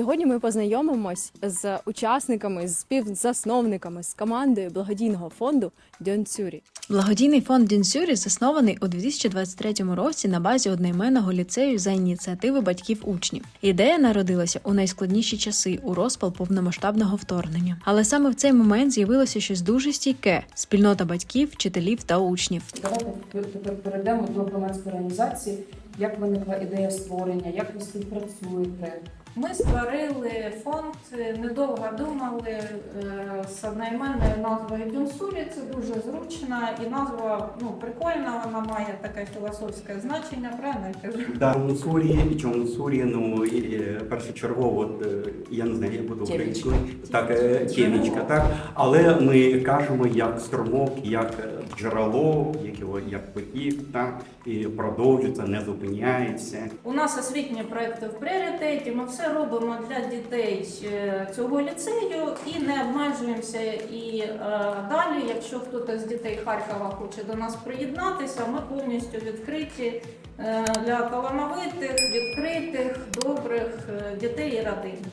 Сьогодні ми познайомимось з учасниками, з співзасновниками з командою благодійного фонду Дьонцюрі. Благодійний фонд Дінсюрі заснований у 2023 році на базі одноіменного ліцею за ініціативи батьків учнів. Ідея народилася у найскладніші часи у розпал повномасштабного вторгнення. Але саме в цей момент з'явилося щось дуже стійке: спільнота батьків, вчителів та учнів. Давайте тепер перейдемо до громадської організації. Як виникла ідея створення, як ви співпрацюєте? Ми створили фонд, недовго думали е, з одноіменною назвою Дюнсурі. Це дуже зручно і назва ну, прикольна, вона має таке філософське значення, правильно я кажу? Да, Мусурі, чому Мусурі, ну і, е, першочергово, от, е, я не знаю, як буде Тємічка. українською, так, е, тємічка, так. Але ми кажемо як струмок, як е, джерело, як його як потік, так, і продовжується, не зупиняється. У нас освітні проекти в пріоритеті. Ми все робимо для дітей цього ліцею і не обмежуємося. І е, далі, якщо хтось з дітей Харкова хоче до нас приєднатися, ми повністю відкриті е, для талановитих, відкритих, добрих е, дітей і родин.